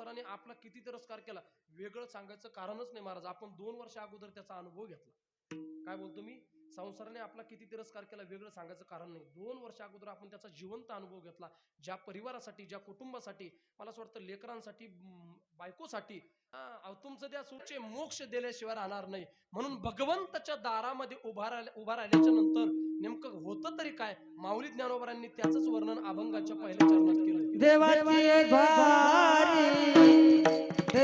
संसाराने आपला किती तिरस्कार केला वेगळं सांगायचं कारणच नाही महाराज. आपण दोन वर्ष अगोदर त्याचा अनुभव घेतला. काय बोलतो मी? संसाराने आपला किती तिरस्कार केला वेगळं सांगायचं कारण नाही. दोन वर्ष अगोदर आपण त्याचा जिवंत अनुभव घेतला. ज्या परिवारासाठी ज्या कुटुंबासाठी मला असं वाटतं लेकरांसाठी बायकोसाठी तुमचं त्या सुचे मोक्ष दिल्याशिवाय राहणार नाही. म्हणून भगवंताच्या दारामध्ये उभा राहिल्या उभा राहिल्याच्या नंतर नेमकं होतं तरी काय? माऊली ज्ञानोबरांनी त्याच वर्णन अभंगाच्या पहिल्या चरणात केलं. देवाची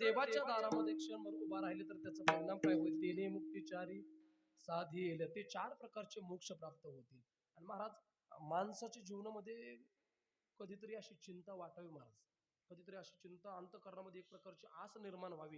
देवाच्या दारामध्ये क्षणभर उभा राहिले तर त्याचा परिणाम काय होईल? तेने मुक्तिचारी साधील ते चार प्रकारचे मोक्ष प्राप्त होतील. आणि महाराज माणसाच्या जीवनामध्ये कधीतरी अशी चिंता वाटावी महाराज. कधीतरी अशी चिंता अंतकरणामध्ये एक प्रकारची आस निर्माण व्हावी.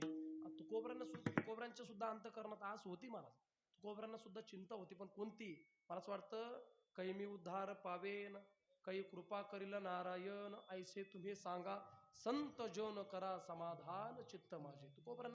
तुकोबऱ्यांना सुद्धा तुकोबऱ्यांच्या सुद्धा अंतकरणात आस होती महाराज. तुकोबऱ्यांना सुद्धा चिंता होती. पण कोणती? मला असं वाटतं कैमी उद्धार पावेन काही कृपा करील नारायण ऐसे तुम्ही सांगा संत जन करा समाधान चित्त माझे. तुकोबऱ्यांना